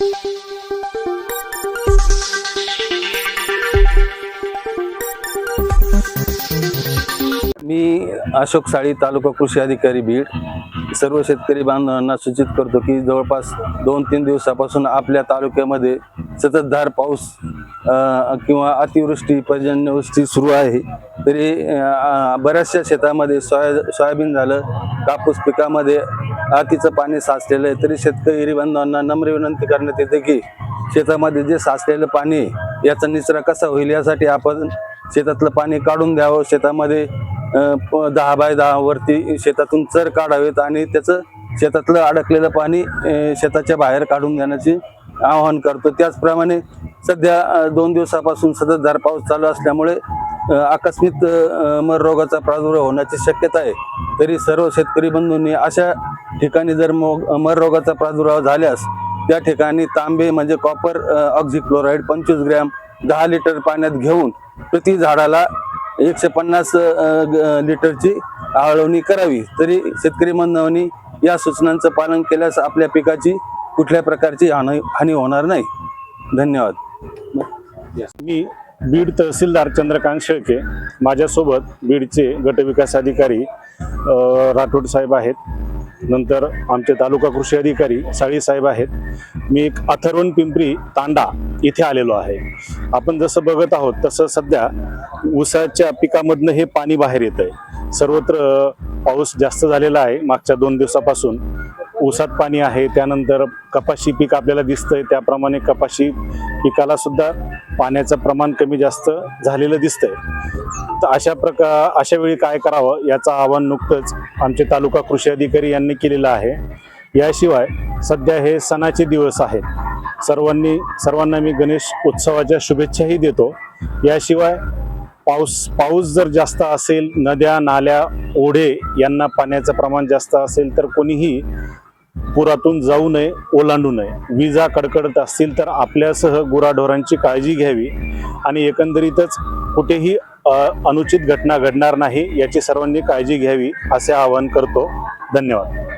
मी अशोक साळी तालुका कृषी अधिकारी बीड. सर्व शेतकरी बांधवांना सूचित करतो की जवळपास दोन तीन दिवसापासून आपल्या तालुक्यामध्ये सततधार पाऊस किंवा अतिवृष्टी पर्जन्यवृष्टी सुरू आहे. तरी बऱ्याचशा शेतामध्ये सोया सोयाबीन झालं कापूस पिकामध्ये आकीचं पाणी साचलेलं आहे. तरी शेतकरी बांधवांना नम्र विनंती करण्यात येते की शेतामध्ये जे साचलेलं पाणी याचा निचरा कसा होईल यासाठी आपण शेतातलं पाणी काढून द्यावं शेतामध्ये प- दहा बाय दहा वरती शेतातून चर काढावेत आणि त्याचं शेतातलं अडकलेलं पाणी शेताच्या बाहेर काढून देण्याची आवाहन करतो. त्याचप्रमाणे सध्या दोन दिवसापासून सततधार पाऊस चालू असल्यामुळे आकस्मिक मररोगाचा मर रोगाचा प्रादुर्भाव होण्याची शक्यता आहे. तरी सर्व शेतकरी बंधूंनी अशा ठिकाणी जर मोग मर रोगाचा प्रादुर्भाव झाल्यास त्या ठिकाणी तांबे म्हणजे कॉपर ऑक्झिक्लोराईड पंचवीस ग्रॅम दहा लिटर पाण्यात घेऊन प्रति झाडाला एकशे पन्नास लिटरची आळवणी करावी. तरी शेतकरी बांधवांनी या सूचनांचं पालन केल्यास आपल्या पिकाची कुठल्या प्रकारची हानी हानी होणार नाही. धन्यवाद. मी बीड तहसीलदार चंद्रकांत शेळके माझ्यासोबत बीडचे गटविकास अधिकारी राठोड साहेब आहेत. नंतर आमचे तालुका कृषी अधिकारी साळी साहेब आहेत. मी एक अथर्वण पिंपरी तांडा इथे आलेलो आहे. आपण जसं बघत आहोत तसं सध्या ऊसाच्या पिकामधनं हे पाणी बाहेर येत आहे सर्वत्र पाऊस जास्त झालेला आहे मागच्या दोन दिवसापासून. ऊसात पाणी आहे त्यानंतर कपाशी पीक आपल्याला दिसतंय त्याप्रमाणे कपाशी पिकाला सुद्धा पाण्याचं प्रमाण कमी जास्त झालेलं दिसतंय. तर अशा प्रका अशा वेळी काय करावं याचं आव्हान नुकतंच आमचे तालुका कृषी अधिकारी यांनी केलेलं आहे. याशिवाय सध्या हे सणाचे दिवस आहेत. सर्वांनी सर्वांना मी गणेश उत्सवाच्या शुभेच्छाही देतो. याशिवाय पाऊस पाऊस जर जास्त असेल नद्या नाल्या ओढे यांना पाण्याचं प्रमाण जास्त असेल तर कोणीही पुरातून जाऊ नये ओलांडू नये. विजा कडकडत असतील तर आपल्यासह गुराढोरांची काळजी घ्यावी आणि एकंदरीतच कुठेही अनुचित घटना घडणार नाही याची सर्वांनी काळजी घ्यावी असे आवाहन करतो. धन्यवाद.